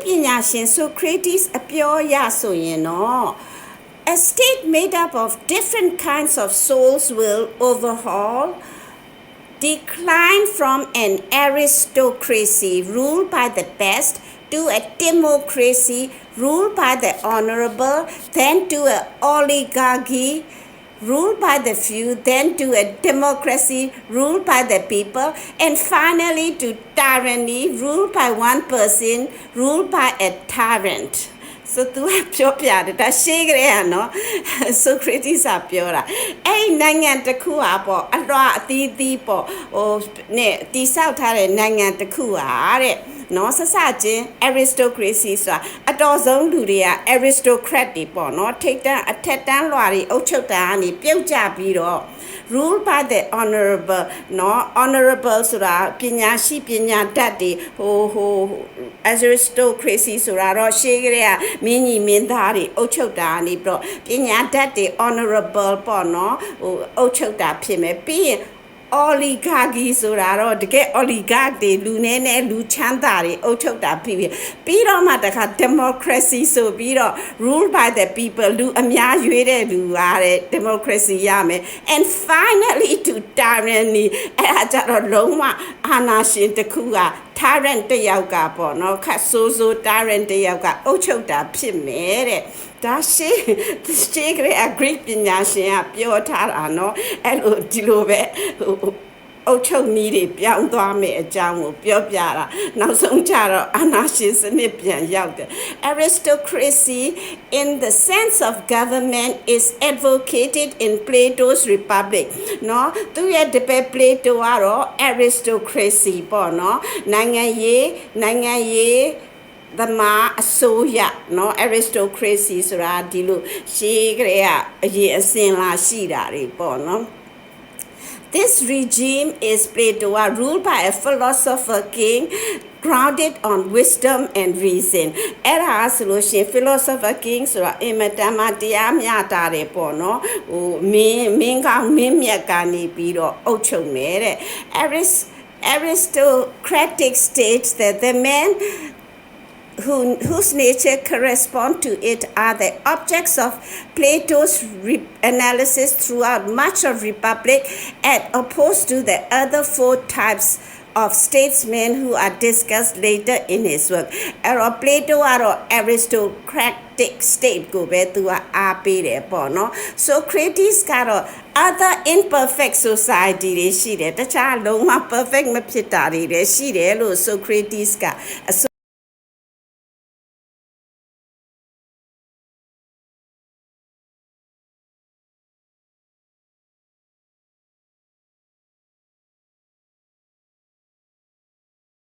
ပညာရှင် Socrates အပြောအရဆိုရင်တော့ A state made up of different kinds of souls will overhaul decline from an aristocracy ruled by the best to a democracy ruled by the honorable, then to an oligarchy ruled by the few, then to a democracy ruled by the people, and finally to tyranny ruled by one person, ruled by a tyrant. ဆိုသူကပြောပြတယ်ဒါရှေးကလေးကနော်ဆိုခရတီစာပြောတာအဲ့နိုင်ငံတစ်ခုဟာပေါ့အလွှာအသီးသီးပေါ့ဟိုနဲ့တိဆောက်ထားတဲ့နိုင်ငံတစ်ခုဟာတဲ့ နော်ဆက်ဆက်ချင်း aristocracy ဆိုတာအတော်ဆုံးလူတွေက aristocrat တွေပေါ့နော်ထိတ်တန်းအထက်တန်းလွှာတွေအုပ်ချုပ်တာကနေပြုတ်ကျပြီးတော့ rule by the honorable နော် honorable ဆိုတာပညာရှိပညာတတ်တွေဟိုဟို aristocracy ဆိုတာတော့ရှေးကလေးကမင်းကြီးမင်းသားတွေအုပ်ချုပ်တာကနေပြီးတော့ပညာတတ်တွေ honorable ပေါ့နော်ဟိုအုပ်ချုပ်တာဖြစ်မယ်ပြီးရင် oligarchy ဆိုတာတော့တကယ် oligarch တွေလူနည်းနည်းလူချမ်းသာတွေအုပ်ချုပ်တာဖြစ်ပြီးပြီးတော့မှတခါ democracy ဆိုပြီးတော့ rule by the people လူအများရွေးတဲ့လူအားတဲ့ democracy ရမယ် and finally to tyranny အဲ့ဒါကြတော့လုံးဝအာဏာရှင်တစ်ခုက tyrant တစ်ယောက်ကပေါ့နော်ခတ်ဆိုးဆိုး tyrant တစ်ယောက်ကအုပ်ချုပ်တာဖြစ်မယ်တဲ့ဒါရှိရှိကလေး agree ပညာရှင်ကပြောထားတာနော်အဲ့လိုဒီလိုပဲဟို အုတ်ချုပ်နီးတွေပြောင်းသွားမယ်အကြောင်းကိုပြောပြတာနောက်ဆုံးကြတော့အာနာရှင်စနစ်ပြန်ရောက်တယ် aristocracy in the sense of government is advocated in Plato's Republic เนาะသူရဲ့တပည့် Plato ကတော့ aristocracy ပေါ့เนาะနိုင်ငံရေးနိုင်ငံရေးသမားအစိုးရเนาะ aristocracy ဆိုတာဒီလိုရှေးကလေးကအရင်အစဉ်လာရှိတာတွေပေါ့เนาะ This regime is Plato, ruled by a philosopher king grounded on wisdom and reason အဲ့ဒါဆိုလို့ရှိရင် philosopher king ဆိုတာအင်မတန်မှတရားမျှတာတယ်ပေါ့နော်ဟိုမင်းမင်းကောင်းမင်းမြတ်ကနေပြီးတော့အုပ်ချုပ်မယ်တဲ့ Arist aristocratic states that the men who, whose nature correspond to it are the objects of Plato's re- analysis throughout much of Republic, as opposed to the other four types of statesmen who are discussed later in his work. အဲ့တော့ Plato ကတော့ aristocratic state ကိုပဲသူကအားပေးတယ်ပေါ့နော် Socrates ကတော့ other imperfect society တွေရှိတယ်တခြားလုံးဝ perfect မဖြစ်တာတွေလည်းရှိတယ်လို့ Socrates ကအ